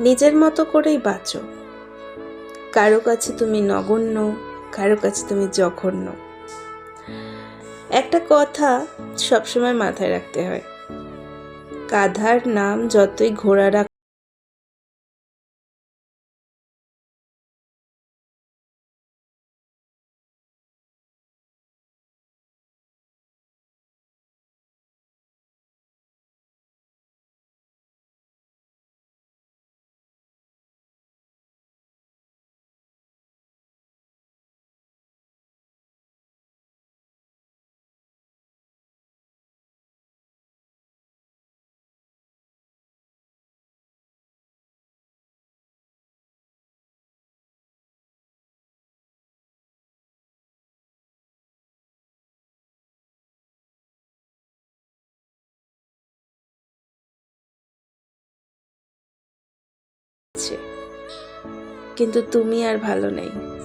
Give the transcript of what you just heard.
নিজের মতো করেই বাঁচো। কারও কাছে তুমি নগণ্য, কারও কাছে তুমি জঘন্য। একটা কথা সবসময় মাথায় রাখতে হয়, কাধার নাম যতই ঘোড়া রাখ কিন্তু তুমি আর ভালো নেই।